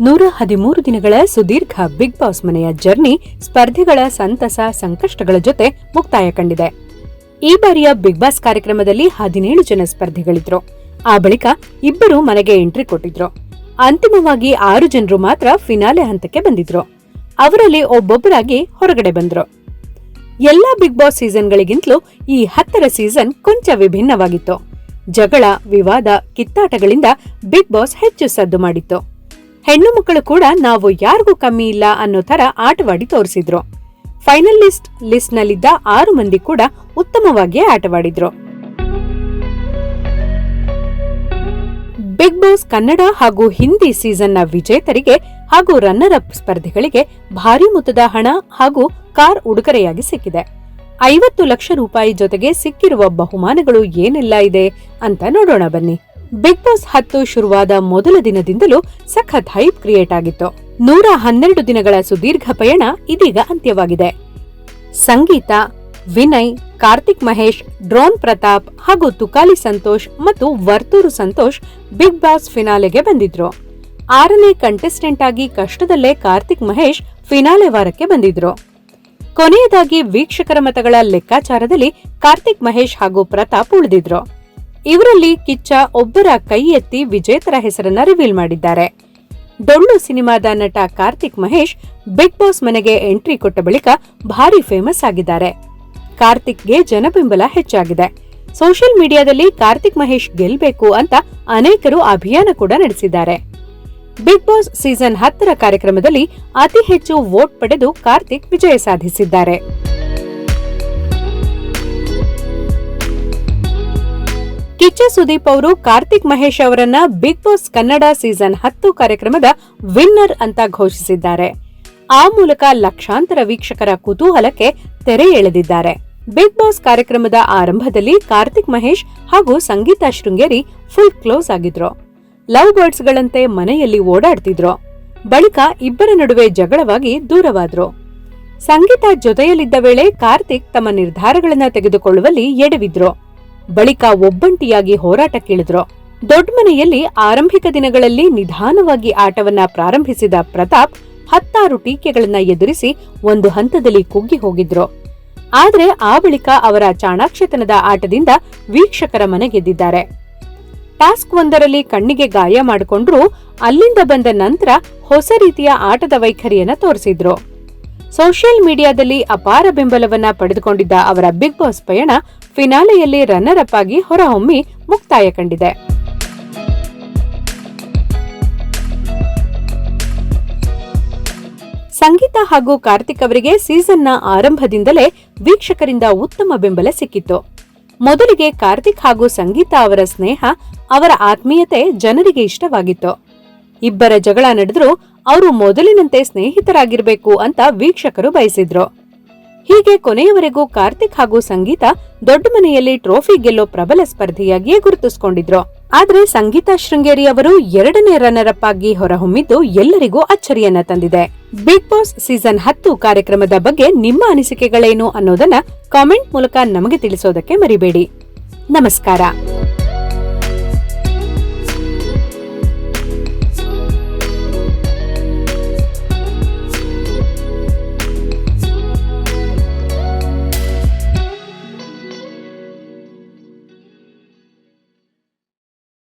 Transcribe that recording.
ನೂರ ಹದಿಮೂರು ದಿನಗಳ ಸುದೀರ್ಘ ಬಿಗ್ ಬಾಸ್ ಮನೆಯ ಜರ್ನಿ ಸ್ಪರ್ಧಿಗಳ ಸಂತಸ ಸಂಕಷ್ಟಗಳ ಜೊತೆ ಮುಕ್ತಾಯ ಕಂಡಿದೆ. ಈ ಬಾರಿಯ ಬಿಗ್ ಬಾಸ್ ಕಾರ್ಯಕ್ರಮದಲ್ಲಿ ಹದಿನೇಳು ಜನ ಸ್ಪರ್ಧಿಗಳಿದ್ರು. ಆ ಬಳಿಕ ಇಬ್ಬರು ಮನೆಗೆ ಎಂಟ್ರಿ ಕೊಟ್ಟಿದ್ರು. ಅಂತಿಮವಾಗಿ ಆರು ಜನರು ಮಾತ್ರ ಫಿನಾಲೆ ಹಂತಕ್ಕೆ ಬಂದಿದ್ರು. ಅವರಲ್ಲಿ ಒಬ್ಬೊಬ್ಬರಾಗಿ ಹೊರಗಡೆ ಬಂದ್ರು. ಎಲ್ಲಾ ಬಿಗ್ ಬಾಸ್ ಸೀಸನ್ಗಳಿಗಿಂತಲೂ ಈ ಹತ್ತರ ಸೀಸನ್ ಕೊಂಚ ವಿಭಿನ್ನವಾಗಿತ್ತು. ಜಗಳ, ವಿವಾದ, ಕಿತ್ತಾಟಗಳಿಂದ ಬಿಗ್ ಬಾಸ್ ಹೆಚ್ಚು ಸದ್ದು ಮಾಡಿತ್ತು. ಹೆಣ್ಣು ಮಕ್ಕಳು ಕೂಡ ನಾವು ಯಾರಿಗೂ ಕಮ್ಮಿ ಇಲ್ಲ ಅನ್ನೋ ತರ ಆಟವಾಡಿ ತೋರಿಸಿದ್ರು. ಫೈನಲಿಸ್ಟ್ ಲಿಸ್ಟ್ ನಲ್ಲಿದ್ದ ಆರು ಮಂದಿ ಕೂಡ ಉತ್ತಮವಾಗಿಯೇ ಆಟವಾಡಿದ್ರು. ಬಿಗ್ ಬಾಸ್ ಕನ್ನಡ ಹಾಗೂ ಹಿಂದಿ ಸೀಸನ್ನ ವಿಜೇತರಿಗೆ ಹಾಗೂ ರನ್ನರ್ ಅಪ್ ಸ್ಪರ್ಧಿಗಳಿಗೆ ಭಾರಿ ಮೊತ್ತದ ಹಣ ಹಾಗೂ ಕಾರ್ ಉಡುಗೊರೆಯಾಗಿ ಸಿಕ್ಕಿದೆ. ಐವತ್ತು ಲಕ್ಷ ರೂಪಾಯಿ ಜೊತೆಗೆ ಸಿಕ್ಕಿರುವ ಬಹುಮಾನಗಳು ಏನೆಲ್ಲ ಇದೆ ಅಂತ ನೋಡೋಣ ಬನ್ನಿ. ಬಿಗ್ ಬಾಸ್ ಹತ್ತು ಶುರುವಾದ ಮೊದಲ ದಿನದಿಂದಲೂ ಸಖತ್ ಹೈಪ್ ಕ್ರಿಯೇಟ್ ಆಗಿತ್ತು. ನೂರ ಹನ್ನೆರಡು ದಿನಗಳ ಸುದೀರ್ಘ ಪಯಣ ಇದೀಗ ಅಂತ್ಯವಾಗಿದೆ. ಸಂಗೀತ, ವಿನಯ್, ಕಾರ್ತಿಕ್ ಮಹೇಶ್, ಡ್ರೋನ್ ಪ್ರತಾಪ್ ಹಾಗೂ ತುಕಾಲಿ ಸಂತೋಷ್ ಮತ್ತು ವರ್ತೂರು ಸಂತೋಷ್ ಬಿಗ್ ಬಾಸ್ ಫಿನಾಲೆಗೆ ಬಂದಿದ್ರು. ಆರನೇ ಕಂಟೆಸ್ಟೆಂಟ್ ಆಗಿ ಕಷ್ಟದಲ್ಲೇ ಕಾರ್ತಿಕ್ ಮಹೇಶ್ ಫಿನಾಲೆ ವಾರಕ್ಕೆ ಬಂದಿದ್ರು. ಕೊನೆಯದಾಗಿ ವೀಕ್ಷಕರ ಮತಗಳ ಲೆಕ್ಕಾಚಾರದಲ್ಲಿ ಕಾರ್ತಿಕ್ ಮಹೇಶ್ ಹಾಗೂ ಪ್ರತಾಪ್ ಉಳಿದಿದ್ರು. ಇವರಲ್ಲಿ ಕಿಚ್ಚ ಒಬ್ಬರ ಕೈ ಎತ್ತಿ ವಿಜೇತರ ಹೆಸರನ್ನ ರಿವೀಲ್ ಮಾಡಿದ್ದಾರೆ. ಡೊಳ್ಳು ಸಿನಿಮಾದ ನಟ ಕಾರ್ತಿಕ್ ಮಹೇಶ್ ಬಿಗ್ ಬಾಸ್ ಮನೆಗೆ ಎಂಟ್ರಿ ಕೊಟ್ಟ ಬಳಿಕ ಭಾರಿ ಫೇಮಸ್ ಆಗಿದ್ದಾರೆ. ಕಾರ್ತಿಕ್ಗೆ ಜನಬೆಂಬಲ ಹೆಚ್ಚಾಗಿದೆ. ಸೋಷಿಯಲ್ ಮೀಡಿಯಾದಲ್ಲಿ ಕಾರ್ತಿಕ್ ಮಹೇಶ್ ಗೆಲ್ಬೇಕು ಅಂತ ಅನೇಕರು ಅಭಿಯಾನ ಕೂಡ ನಡೆಸಿದ್ದಾರೆ. ಬಿಗ್ ಬಾಸ್ ಸೀಸನ್ ಹತ್ತರ ಕಾರ್ಯಕ್ರಮದಲ್ಲಿ ಅತಿ ಹೆಚ್ಚು ವೋಟ್ ಪಡೆದು ಕಾರ್ತಿಕ್ ವಿಜಯ ಸಾಧಿಸಿದ್ದಾರೆ. ಕಿಚ್ಚ ಸುದೀಪ್ ಅವರು ಕಾರ್ತಿಕ್ ಮಹೇಶ್ ಅವರನ್ನ ಬಿಗ್ ಬಾಸ್ ಕನ್ನಡ ಸೀಸನ್ ಹತ್ತು ಕಾರ್ಯಕ್ರಮದ ವಿನ್ನರ್ ಅಂತ ಘೋಷಿಸಿದ್ದಾರೆ. ಆ ಮೂಲಕ ಲಕ್ಷಾಂತರ ವೀಕ್ಷಕರ ಕುತೂಹಲಕ್ಕೆ ತೆರೆ ಎಳೆದಿದ್ದಾರೆ. ಬಿಗ್ ಬಾಸ್ ಕಾರ್ಯಕ್ರಮದ ಆರಂಭದಲ್ಲಿ ಕಾರ್ತಿಕ್ ಮಹೇಶ್ ಹಾಗೂ ಸಂಗೀತಾ ಶೃಂಗೇರಿ ಫುಲ್ ಕ್ಲೋಸ್ ಆಗಿದ್ರು. ಲವ್ ಬರ್ಡ್ಸ್ಗಳಂತೆ ಮನೆಯಲ್ಲಿ ಓಡಾಡ್ತಿದ್ರು. ಬಳಿಕ ಇಬ್ಬರ ನಡುವೆ ಜಗಳವಾಗಿ ದೂರವಾದ್ರು. ಸಂಗೀತ ಜೊತೆಯಲ್ಲಿದ್ದ ವೇಳೆ ಕಾರ್ತಿಕ್ ತಮ್ಮ ನಿರ್ಧಾರಗಳನ್ನ ತೆಗೆದುಕೊಳ್ಳುವಲ್ಲಿ ಎಡವಿದ್ರು. ಬಳಿಕ ಒಬ್ಬಂಟಿಯಾಗಿ ಹೋರಾಟಕ್ಕಿಳಿದ್ರು ದೊಡ್ಡ ಮನೆಯಲ್ಲಿ ಆರಂಭಿಕ ದಿನಗಳಲ್ಲಿ ನಿಧಾನವಾಗಿ ಆಟವನ್ನ ಪ್ರಾರಂಭಿಸಿದ ಪ್ರತಾಪ್ ಹತ್ತಾರು ಟೀಕೆಗಳನ್ನ ಎದುರಿಸಿ ಒಂದು ಹಂತದಲ್ಲಿ ಕುಗ್ಗಿ ಹೋಗಿದ್ರು. ಆದರೆ ಆ ಬಳಿಕ ಅವರ ಚಾಣಾಕ್ಷತನದ ಆಟದಿಂದ ವೀಕ್ಷಕರ ಮನೆ ಗೆದ್ದಿದ್ದಾರೆ ಟಾಸ್ಕ್ ಒಂದರಲ್ಲಿ ಕಣ್ಣಿಗೆ ಗಾಯ ಮಾಡಿಕೊಂಡ್ರು, ಅಲ್ಲಿಂದ ಬಂದ ನಂತರ ಹೊಸ ರೀತಿಯ ಆಟದ ವೈಖರಿಯನ್ನ ತೋರಿಸಿದ್ರು. ಸೋಷಿಯಲ್ ಮೀಡಿಯಾದಲ್ಲಿ ಅಪಾರ ಬೆಂಬಲವನ್ನ ಪಡೆದುಕೊಂಡಿದ್ದ ಅವರ ಬಿಗ್ ಬಾಸ್ ಪಯಣ ಫಿನಾಲೆಯಲ್ಲಿ ರನ್ನರ್ ಅಪ್ ಆಗಿ ಹೊರಹೊಮ್ಮಿ ಮುಕ್ತಾಯ ಕಂಡಿದೆ. ಸಂಗೀತ ಹಾಗೂ ಕಾರ್ತಿಕ್ ಅವರಿಗೆ ಸೀಸನ್ನ ಆರಂಭದಿಂದಲೇ ವೀಕ್ಷಕರಿಂದ ಉತ್ತಮ ಬೆಂಬಲ ಸಿಕ್ಕಿತ್ತು. ಮೊದಲಿಗೆ ಕಾರ್ತಿಕ್ ಹಾಗೂ ಸಂಗೀತ ಅವರ ಸ್ನೇಹ ಅವರ ಆತ್ಮೀಯತೆ ಜನರಿಗೆ ಇಷ್ಟವಾಗಿತ್ತು. ಇಬ್ಬರ ಜಗಳ ನಡೆದರೂ ಅವರು ಮೊದಲಿನಂತೆ ಸ್ನೇಹಿತರಾಗಿರ್ಬೇಕು ಅಂತ ವೀಕ್ಷಕರು ಬಯಸಿದ್ರು. ಹೀಗೆ ಕೊನೆಯವರೆಗೂ ಕಾರ್ತಿಕ್ ಹಾಗೂ ಸಂಗೀತ ದೊಡ್ಡ ಮನೆಯಲ್ಲಿ ಟ್ರೋಫಿ ಗೆಲ್ಲೋ ಪ್ರಬಲ ಸ್ಪರ್ಧಿಯಾಗಿಯೇ ಗುರುತಿಸಿಕೊಂಡಿದ್ರು. ಆದ್ರೆ ಸಂಗೀತ ಶೃಂಗೇರಿ ಅವರು ಎರಡನೇ ರನ್ನರ್ ಅಪ್ ಆಗಿ ಹೊರಹೊಮ್ಮಿದ್ದು ಎಲ್ಲರಿಗೂ ಅಚ್ಚರಿಯನ್ನ ತಂದಿದೆ. ಬಿಗ್ ಬಾಸ್ ಸೀಸನ್ ಹತ್ತು ಕಾರ್ಯಕ್ರಮದ ಬಗ್ಗೆ ನಿಮ್ಮ ಅನಿಸಿಕೆಗಳೇನು ಅನ್ನೋದನ್ನ ಕಾಮೆಂಟ್ ಮೂಲಕ ನಮಗೆ ತಿಳಿಸೋದಕ್ಕೆ ಮರಿಬೇಡಿ. ನಮಸ್ಕಾರ.